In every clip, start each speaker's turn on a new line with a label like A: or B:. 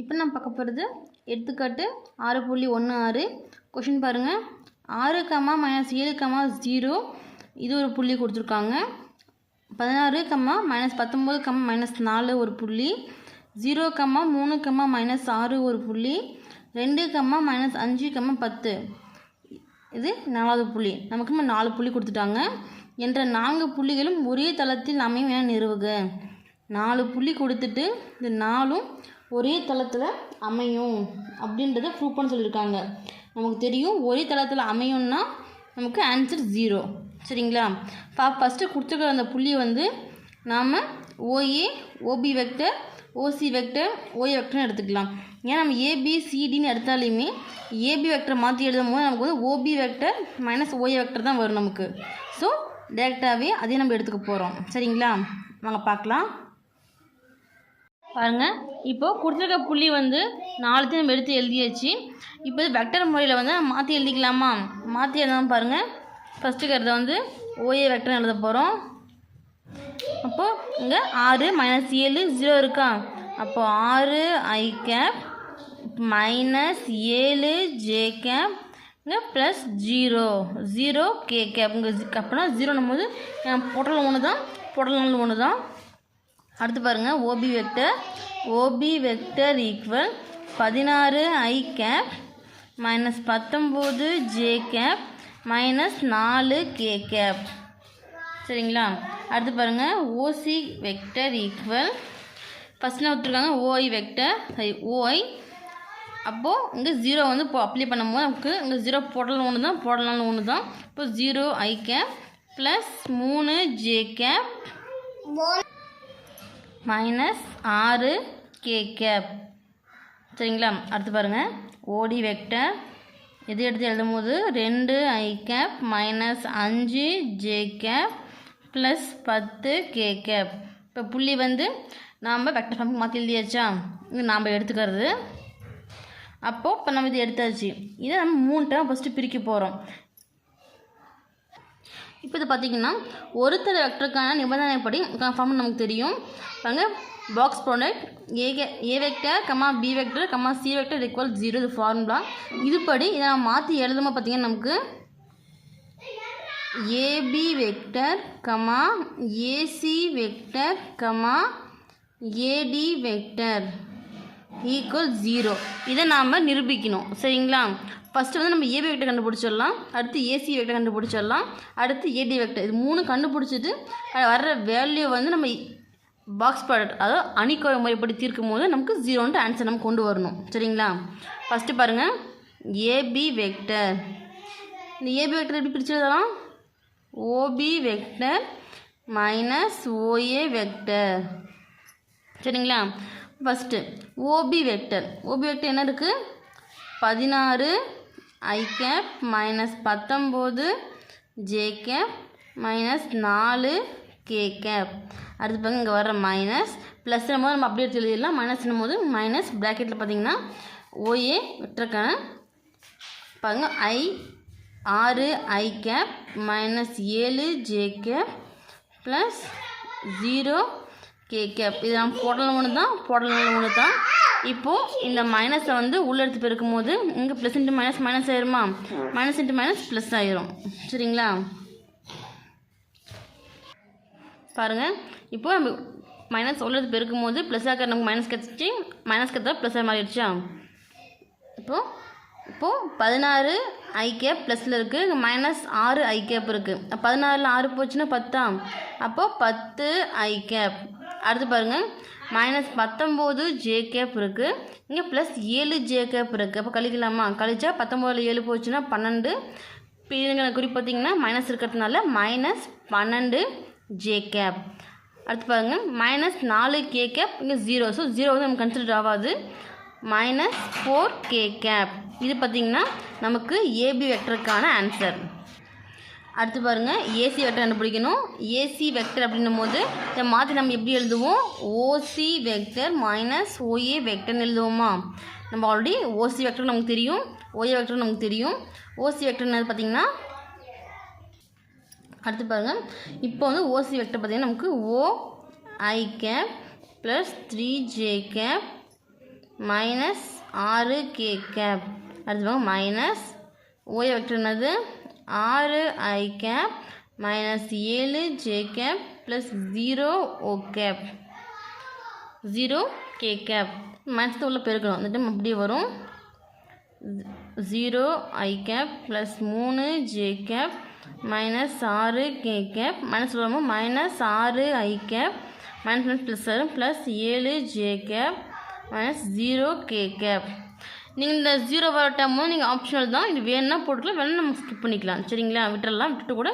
A: இப்போ நம்ம பார்க்க போகிறது எடுத்துக்காட்டு ஆறு புள்ளி ஒன்று ஆறு. கொஷின் பாருங்கள் ஆறு கம்மா மைனஸ் ஏழு கம்மா ஜீரோ இது ஒரு புள்ளி கொடுத்துருக்காங்க. பதினாறு கம்மா மைனஸ் பத்தொம்போது கம்மா மைனஸ் நாலு ஒரு புள்ளி. ஜீரோ கம்மா மூணு கம்மா மைனஸ் ஆறு ஒரு புள்ளி. ரெண்டு கம்மா மைனஸ் அஞ்சு கம்மா பத்து. இது நாலாவது புள்ளி. நமக்கு நாலு புள்ளி கொடுத்துட்டாங்க. என்ற நான்கு புள்ளிகளும் ஒரே தளத்தில் அமையும் என நிறுவுக. நாலு புள்ளி கொடுத்துட்டு இந்த நாலும் ஒரே தளத்தில் அமையும் அப்படின்றத ப்ரூவ் பண்ண சொல்லியிருக்காங்க நமக்கு தெரியும் ஒரே தளத்தில் அமையும்னா நமக்கு ஆன்சர் ஜீரோ சரிங்களா? ஃபா ஃபஸ்ட்டு கொடுத்துருக்குற அந்த புள்ளி வந்து நாம் OA OB vector OC vector OA வெக்டர்னு எடுத்துக்கலாம். ஏன்னா நம்ம ஏபிசிடின்னு எடுத்தாலுமே ஏபி வெக்டர் மாற்றி எழுதும் போது நமக்கு வந்து OB vector minus OA vector தான் வரும் நமக்கு. ஸோ டேரெக்டாகவே அதே நம்ம எடுத்துக்க போகிறோம் சரிங்களா? வாங்க பார்க்கலாம். பாருங்கள் இப்போது கொடுத்துருக்க புள்ளி வந்து நாலுத்தையும் நம்ம எடுத்து எழுதியாச்சு. இப்போ வெக்டர் முறையில் வந்து நம்ம மாற்றி எழுதிக்கலாமா? மாற்றி எழுதாமல் பாருங்கள் ஃபஸ்ட்டு கருத்தை வந்து ஓஏ வெக்டர் எழுத போகிறோம் அப்போது இங்கே ஆறு மைனஸ் ஏழு ஜீரோ இருக்கா? அப்போது ஆறு ஐ கேப் மைனஸ் ஏழு ஜே கேப் இங்கே plus zero zero K cap இங்கே அப்படின்னா ஜீரோன்னும் போது பொட்டல் ஒன்று தான் பொட்டல் ஒன்று தான் அடுத்து பாருங்கள் OB vector OB vector equal பதினாறு ஐ கேப் மைனஸ் பத்தொம்போது ஜே கேப் மைனஸ் நாலு கே கேப் சரிங்களா? அடுத்து பாருங்கள் ஓசி வெக்டர் ஈக்குவல் ஃபஸ்ட்டில் விட்டுருக்காங்க ஓஐ வெக்டர் சரி ஓஐ அப்போது இங்கே ஜீரோ வந்து இப்போ அப்ளை பண்ணும்போது நமக்கு இங்கே ஜீரோ போடலாம் ஒன்று தான் போடலாம்னு ஒன்று தான் இப்போ ஜீரோ ஐ கேப் ப்ளஸ் மூணு ஜே கேப் மைனஸ் ஆறு கே கேப் சரிங்களா? அடுத்து பாருங்கள் ஓடி வெக்டர் எது எடுத்து எழுதும் போது? ரெண்டு ஐ கேப் மைனஸ் அஞ்சு ஜே கேப் ப்ளஸ் பத்து கே கேப் இப்போ புள்ளி வந்து நாம் வெக்டர் ஃபார்முக்கு மாற்றி எழுதியாச்சா? இது நாம் எடுத்துக்கிறது. அப்போது இப்போ நம்ம இது எடுத்தாச்சு. இதை நம்ம மூணு டைம் ஃபஸ்ட்டு பிரிக்க போகிறோம் இப்போ இது பார்த்தீங்கன்னா ஒருத்தர் வெக்டருக்கான நிபந்தனைப்படி ஃபார்ம் நமக்கு தெரியும். பாருங்க box product A A vector comma B vector comma C vector equal zero இது ஃபார்முலா இதுபடி இதை நம்ம மாற்றி எழுதும்போது பார்த்தீங்கன்னா நமக்கு AB vector comma AC vector comma AD vector equal zero இதை நாம் நிரூபிக்கணும். சரிங்களா? ஃபஸ்ட்டு வந்து நம்ம ஏபி வெக்டர் கண்டுபிடிச்சிடலாம். அடுத்து ஏசி வெக்டர் கண்டுபிடிச்சிடலாம். அடுத்து ஏடி வெக்டர் இது மூணு கண்டுபிடிச்சிட்டு வர்ற வேல்யூ வந்து நம்ம பாக்ஸ் ப்ராடக்ட் அதாவது அணிக்கோவை முறைப்படி தீர்க்கும் போது நமக்கு ஜீரோன்ட்டு ஆன்சர் நம்ம கொண்டு வரணும். சரிங்களா? ஃபஸ்ட்டு பாருங்கள் ஏபி வெக்டர் இந்த ஏபி வெக்டர் எப்படி பிரித்து OB vector minus OA vector சரிங்களா? First OB vector OB vector என்ன இருக்குது பதினாறு ஐ கேப் மைனஸ் பத்தொம்போது ஜே கேப் மைனஸ் நாலு கே கேப் அடுத்து பாருங்க இங்கே வர மைனஸ் ப்ளஸ் போது நம்ம அப்படியே எழுதிடலாம். மைனஸ் போது மைனஸ் ப்ராக்கெட்டில் பார்த்தீங்கன்னா ஓஏ வெக்டருக்கான பாருங்க ஐ ஆறு ஐ கேப் மைனஸ் ஏழு J cap plus zero K cap இது நம்ம புடல ஒன்று தான் புடல ஒன்று தான் இப்போது இந்த மைனஸை வந்து உள்ளே எடுத்து பெருக்கும் போது இங்கே ப்ளஸ் இன்ட்டு மைனஸ் மைனஸ் ஆயிருமா? மைனஸ் இன்ட்டு மைனஸ் ப்ளஸ் ஆயிரும். சரிங்களா? பாருங்கள் இப்போது நம்ம மைனஸ் உள்ள எடுத்து பெருக்கும் போது ப்ளஸ் ஆக்கிற நமக்கு மைனஸ் கிடச்சி மைனஸ் கிட்ட ப்ளஸ் மாறிடுச்சா? இப்போது இப்போது பதினாறு ஐ கேப் ப்ளஸில் இருக்குது இங்கே மைனஸ் ஆறு ஐ கேப் இருக்குது பதினாறில் ஆறு போச்சுன்னா பத்தா அப்போது பத்து ஐ கேப் அடுத்து பாருங்கள் மைனஸ் பத்தொம்போது ஜே கேப் இருக்குது இங்கே ப்ளஸ் ஏழு ஜே கேப் இருக்குது அப்போ கழிக்கலாமா? கழிச்சா பத்தொம்போதில் ஏழு போச்சுன்னா பன்னெண்டு. இப்போ இதுங்கிற குறிப்பு பார்த்தீங்கன்னா மைனஸ் இருக்கிறதுனால மைனஸ் பன்னெண்டு ஜே கேப் அடுத்து பாருங்கள் மைனஸ் நாலு கே கேப் இங்கே ஜீரோ ஸோ ஜீரோ வந்து நமக்கு கன்சிடர் ஆகாது. மைனஸ் ஃபோர் கே கேப் இது பார்த்திங்கன்னா நமக்கு ஏபி வெக்டருக்கான ஆன்சர் அடுத்து பாருங்கள் ஏசி வெக்டர் கண்டுபிடிக்கணும். ஏசி வெக்டர் அப்படின்னும் போது இதை மாற்றி நம்ம எப்படி எழுதுவோம்? ஓசி வெக்டர் மைனஸ் ஓஏ வெக்டர்னு எழுதுவோமா? நம்ம ஆல்ரெடி ஓசி வெக்டர் நமக்கு தெரியும் ஓஏ வெக்டர் நமக்கு தெரியும். ஓசி வெக்டர்னு பார்த்திங்கன்னா? அடுத்து பாருங்கள் இப்போ வந்து ஓசி வெக்டர் பார்த்திங்கன்னா நமக்கு O I cap plus three J cap minus ஆறு கே கேப் அடுத்து மைனஸ் ஓய் வெக்டர் என்னது? ஆறு ஐ கேப் மைனஸ் ஏழு J cap plus zero O cap zero K cap minus உள்ள பெருக்கணும் இந்த டைம் அப்படியே வரும். ஜீரோ ஐ கேப் ப்ளஸ் மூணு ஜே கேப் மைனஸ் ஆறு கே கேப் மைனஸ் வரும்போது மைனஸ் ஆறு I cap minus minus plus வரும் ப்ளஸ் ஏழு J cap minus zero K cap நீங்கள் இந்த ஜீரோ வர டைமும் நீங்கள் ஆப்ஷனல் தான். இது வேணும்னா போட்டுக்கலாம் வேணும்னா நம்ம ஸ்கிப் பண்ணிக்கலாம். சரிங்களா? விட்டுறலாம் விட்டுட்டு கூட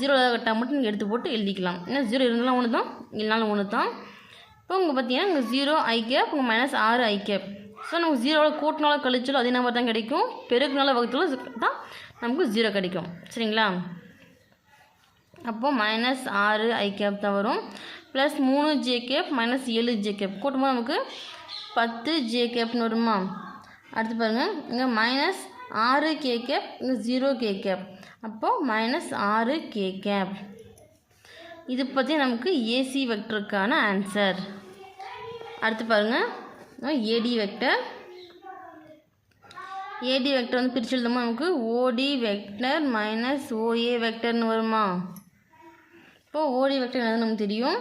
A: ஜீரோ டைம் மட்டும் நீங்கள் எடுத்து போட்டு எழுதிக்கலாம். ஏன்னா ஜீரோ இருந்தாலும் ஒன்று தான் இல்லைனாலும் ஒன்று தான் இப்போ உங்கள் பார்த்தீங்கன்னா இங்கே ஜீரோ ஐ கேப் உங்கள் மைனஸ் ஆறு ஐ கேப் ஸோ நமக்கு ஜீரோவில் கூட்டினாலும் கழிச்சாலும் அதே நம்பர் தான் கிடைக்கும். பெருக்குனால வகுத்தாலும் தான். நமக்கு ஜீரோ கிடைக்கும். சரிங்களா? அப்போது மைனஸ் ஆறு ஐ கேப் தான் வரும். ப்ளஸ் மூணு ஜே கேப் மைனஸ் ஏழு ஜே கேப் கூட்டும்போது நமக்கு பத்து ஜே கேப்னு வருமா? அடுத்து பாருங்கள் இங்கே மைனஸ் ஆறு கே கேப் இங்கே ஜீரோ கே கேப் அப்போது மைனஸ் ஆறு கே கேப் இது பற்றி நமக்கு ஏசி வெக்டருக்கான ஆன்சர் அடுத்து பாருங்கள் ஏடி வெக்டர் ஏடி வெக்டர் வந்து பிரித்து எழுதுமா நமக்கு? ஓடி வெக்டர் மைனஸ் ஓஏ வெக்டர்னு வருமா? இப்போது ஓடி வெக்டர் என்னது நமக்கு தெரியும்?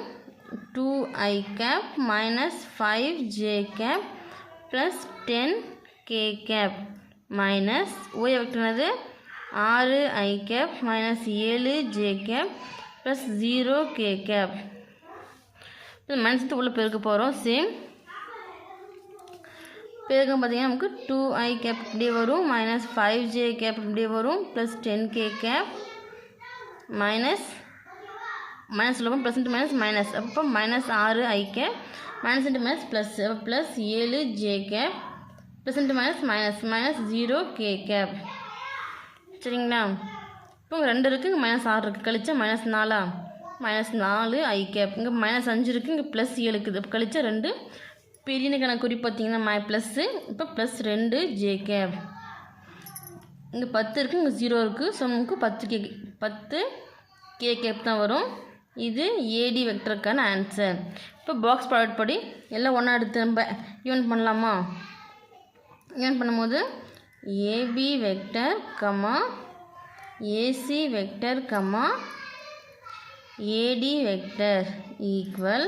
A: Two I cap minus five J cap plus ten K cap minus OA vector என்னது ஆறு ஐ கேப் மைனஸ் ஏழு J cap plus zero K cap minus உள்ள பெருக்க போகிறோம் சேம் பெருக்கம் பார்த்தீங்கன்னா நமக்கு டூ ஐ கேப் இப்படியே வரும். மைனஸ் ஃபைவ் ஜே கேப் இப்படியே வரும். Plus ten K cap minus minus சொல்லுவோம் ப்ளஸ் இன்ட்டு மைனஸ் மைனஸ் அப்போ மைனஸ் ஆறு I minus into minus plus plus ஏழு J cap plus into minus minus minus zero K cap சரிங்களா? இப்போ ரெண்டு இருக்குது இங்கே மைனஸ் ஆறு இருக்குது கழிச்சா மைனஸ் நாலா? மைனஸ் நாலு ஐ கேப் இங்கே மைனஸ் அஞ்சு இருக்குது இங்கே ப்ளஸ் ஏழு இருக்குது. இப்போ கழிச்சா ரெண்டு. பெரியனுக்கான குறி பார்த்தீங்கன்னா மை ப்ளஸ்ஸு இப்போ ப்ளஸ் ரெண்டு ஜே கேப் இங்கே பத்து இருக்குது இங்கே ஜீரோ இருக்குது ஸோ நமக்கு பத்து கே பத்து கே கேப் தான் வரும். இது ஏடி வெக்டருக்கான ஆன்சர் இப்போ பாக்ஸ் ப்ராடக்ட் படி எல்லாம் ஒன்றா எடுத்து நம்ம யூன் பண்ணலாமா? யூன் பண்ணும்போது AB vector comma AC vector comma AD vector equal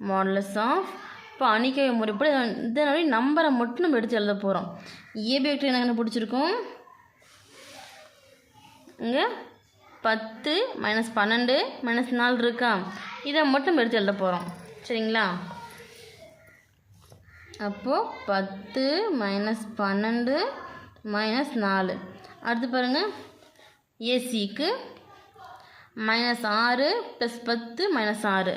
A: modulus of இப்போ அணிக்கை முறைப்படி இதனால நம்பரை மட்டும் நம்ம எடுத்து எழுத போகிறோம் ஏபி வெக்டர் என்ன பிடிச்சிருக்கோம்? இங்கே பத்து மைனஸ் பன்னெண்டு மைனஸ் நாலு இருக்கா? இதை மட்டும் எடுத்து எழுத போகிறோம் சரிங்களா? அப்போது பத்து மைனஸ் பன்னெண்டு மைனஸ் நாலு. அடுத்து பாருங்கள் ஏசிக்கு மைனஸ் ஆறு ப்ளஸ் பத்து மைனஸ் ஆறு.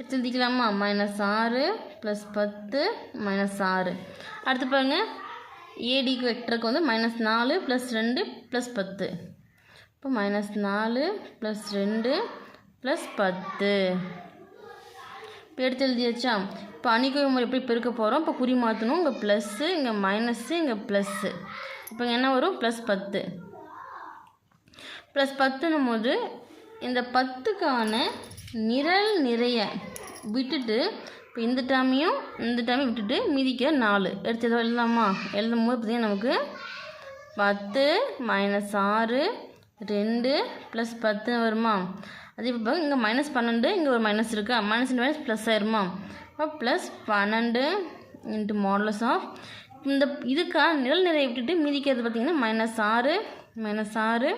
A: எழுதிக்கலாமா? மைனஸ் ஆறு ப்ளஸ் பத்து மைனஸ் ஆறு. அடுத்து பாருங்கள் ஏடிக்கு வெக்டருக்கு வந்து மைனஸ் நாலு ப்ளஸ் ரெண்டு ப்ளஸ் பத்து. இப்போ மைனஸ் நாலு ப்ளஸ் ரெண்டு ப்ளஸ் பத்து. இப்போ எடுத்து எழுதியாச்சா? இப்போ அணிக்கோவை முறை எப்படி பெருக்க போகிறோம் இப்போ குறி மாற்றணும் இங்கே ப்ளஸ்ஸு இங்கே மைனஸ்ஸு இங்கே ப்ளஸ்ஸு இப்போ இங்கே என்ன வரும்? ப்ளஸ் பத்து. ப்ளஸ் பத்துன்னும் போது இந்த பத்துக்கான நிரல் நிறைய விட்டுட்டு இப்போ இந்த டைமையும் இந்த டைமையும் விட்டுட்டு மீதிக்க நாலு. எடுத்து எதோ எழுதலாமா? எழுதும் போது பார்த்தீங்கன்னா நமக்கு பத்து மைனஸ் ஆறு ரெண்டு ப்ளஸ் பத்து வருமா? அதே இப்போ இங்கே மைனஸ் பன்னெண்டு இங்கே ஒரு மைனஸ் இருக்கா. மைனஸ் மைனஸ் ப்ளஸ் ஆயிருமா? அப்போ ப்ளஸ் பன்னெண்டு இன்ட்டு மாடலஸ் ஆஃப் இந்த இதுக்காக நிழல் நிறைய விட்டுட்டு மீதிக்கிறது பார்த்தீங்கன்னா மைனஸ் ஆறு மைனஸ் ஆறு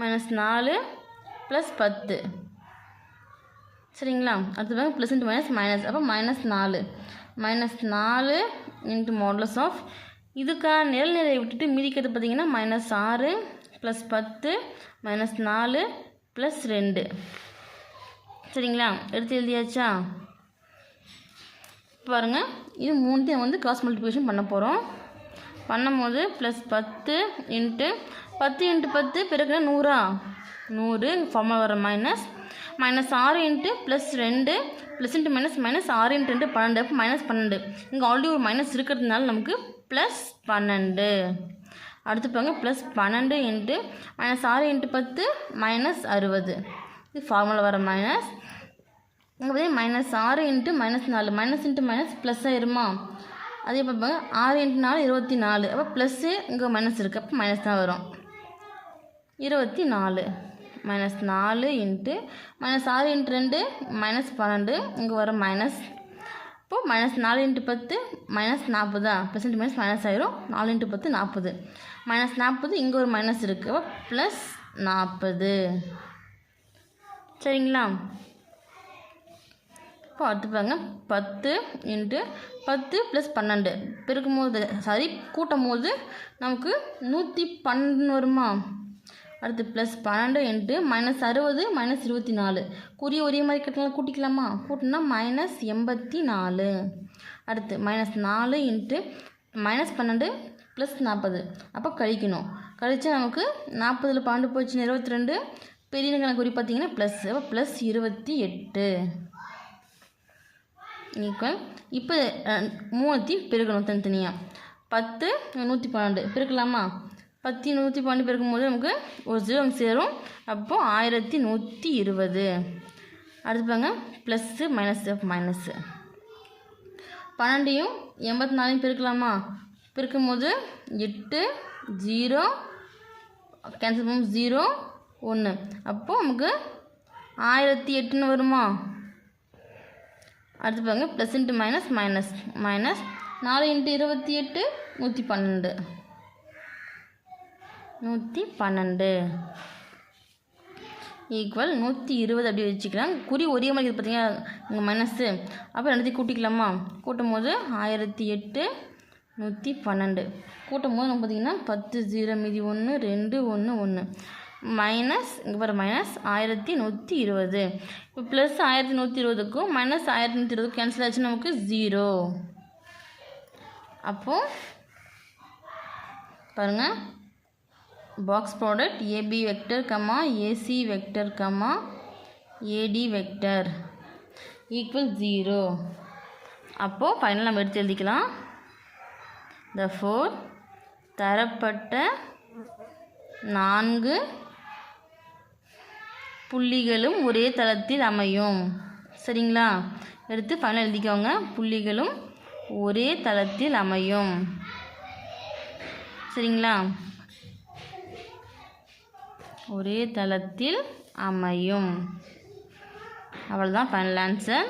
A: மைனஸ் நாலு ப்ளஸ் பத்து. சரிங்களா? அடுத்து பாருங்க ப்ளஸ் இன்ட்டு மைனஸ் மைனஸ் அப்போ மைனஸ் நாலு. மைனஸ் நாலு இன்ட்டு மாடலஸ் ஆஃப் இதுக்காக நிழல் நிறைய விட்டுட்டு மீதிக்கிறது பார்த்தீங்கன்னா மைனஸ் ஆறு ப்ளஸ் பத்து மைனஸ் நாலு ப்ளஸ் ரெண்டு. சரிங்களா? எடுத்து எழுதியாச்சா? பாருங்கள் இது மூணுத்தையும் வந்து கிராஸ் மல்டிப்ளிகேஷன் பண்ண போகிறோம் பண்ணும்போது ப்ளஸ் பத்து இன்ட்டு பத்து இன்ட்டு பத்து பிறகு நூறா? நூறு. ஃபார்மில் வர மைனஸ் மைனஸ் ஆறு இன்ட்டு ப்ளஸ் ரெண்டு. ப்ளஸ் இன்ட்டு மைனஸ் மைனஸ் ஆறு இன்ட்டு ரெண்டு பன்னெண்டு. அப்போ மைனஸ் பன்னெண்டு. இங்கே ஆல்ரெடி ஒரு மைனஸ் இருக்கிறதுனால நமக்கு ப்ளஸ் பன்னெண்டு. அடுத்து பாருங்க ப்ளஸ் பன்னெண்டு இன்ட்டு மைனஸ் ஆறு இன்ட்டு பத்து மைனஸ் அறுபது. இது ஃபார்முலா வர மைனஸ் இங்கே பார்த்தீங்கன்னா மைனஸ் ஆறு இன்ட்டு மைனஸ் நாலு. மைனஸ் இன்ட்டு மைனஸ் ப்ளஸ் ஆயிருமா? அதே பார்ப்பாங்க ஆறு இன்ட்டு நாலு இருபத்தி நாலு. அப்போ ப்ளஸ்ஸு இங்கே மைனஸ் இருக்குது அப்போ மைனஸ் தான் வரும். இருபத்தி நாலு. மைனஸ் நாலு இன்ட்டு மைனஸ் ஆறு இன்ட்டு ரெண்டு மைனஸ் பன்னெண்டு. இங்கே வர மைனஸ் இப்போது மைனஸ் நாலு இன்ட்டு பத்து மைனஸ் நாற்பதா? ப்ளஸ் மைனஸ் மைனஸ் ஆயிரும். நாலு இன்ட்டு பத்து நாற்பது. மைனஸ் நாற்பது இங்கே ஒரு மைனஸ் இருக்குது ப்ளஸ் நாற்பது. சரிங்களா? இப்போ பாருங்க. பத்து இன்ட்டு பத்து ப்ளஸ் பன்னெண்டு. பெருக்கும் போது சாரி கூட்டும் போது நமக்கு நூற்றி பன்னெண்டு வருமா? அடுத்து ப்ளஸ் பன்னெண்டு இன்ட்டு மைனஸ் அறுபது மைனஸ் இருபத்தி நாலு குறி ஒரே மாதிரி கட்டலாம் கூட்டிக்கலாமா? கூட்டினா மைனஸ் எண்பத்தி நாலு அடுத்து மைனஸ் நாலு இன்ட்டு மைனஸ் பன்னெண்டு ப்ளஸ் நாற்பது. அப்போ கழிக்கணும். கழிச்சா நமக்கு நாற்பதில் பன்னெண்டு போச்சுன்னா இருபத்தி ரெண்டு பெரிய கணக்கு குறி பார்த்தீங்கன்னா ப்ளஸ் அப்போ ப்ளஸ் இருபத்தி எட்டு. ஈக்குவல் இப்போ மூணுத்தையும் பெருக்கணும் தனித்தனியாக பத்து நூற்றி பன்னெண்டு பெருக்கலாமா? பத்து நூற்றி பன்னெண்டு பெருக்கும்போது நமக்கு ஒரு ஜீரோ சேரும். அப்போது ஆயிரத்தி நூற்றி இருபது. அடுத்து பாருங்க. ப்ளஸ்ஸு மைனஸ் மைனஸ்ஸு பன்னெண்டையும் எண்பத்தி நாலையும் பெருக்கலாமா? பெருக்கும்போது எட்டு ஜீரோ கேன்சல் பண்ணும் ஜீரோ ஒன்று அப்போது நமக்கு ஆயிரத்தி எட்டுன்னு வருமா? அடுத்து பாருங்க plus into minus minus minus நாலு இன்ட்டு இருபத்தி எட்டு நூற்றி பன்னெண்டு. நூற்றி பன்னெண்டு. ஈக்குவல் நூற்றி இருபது அப்படி வச்சுக்கலாம். குறி ஒரே மாதிரி இருக்குது பார்த்தீங்கன்னா இங்கே மைனஸு அப்போ ரெண்டுத்தையும் கூட்டிக்கலாமா? கூட்டும் போது ஆயிரத்தி எட்டு நூற்றி பன்னெண்டு. கூட்டும் போது நம்ம பார்த்திங்கன்னா பத்து ஜீரோ மீதி ஒன்று ரெண்டு ஒன்று ஒன்று மைனஸ் இங்கே பாரு மைனஸ் ஆயிரத்தி நூற்றி இருபது. இப்போ ப்ளஸ் ஆயிரத்தி நூற்றி இருபதுக்கும் மைனஸ் ஆயிரத்தி நூற்றி இருபதுக்கும் கேன்சல் ஆச்சு நமக்கு ஜீரோ அப்போது பாருங்கள் box product AB vector comma AC vector comma AD vector equal zero அப்போது ஃபைனல் நம்ம எடுத்து எழுதிக்கலாம். த ஃபோர் தரப்பட்ட நான்கு புள்ளிகளும் ஒரே தளத்தில் அமையும். சரிங்களா? எடுத்து ஃபைனல் எழுதிக்கோங்க. புள்ளிகளும் ஒரே தளத்தில் அமையும். சரிங்களா? ஒரே தளத்தில் அமையும். அவ்வளோதான் ஃபைனல் ஆன்சர்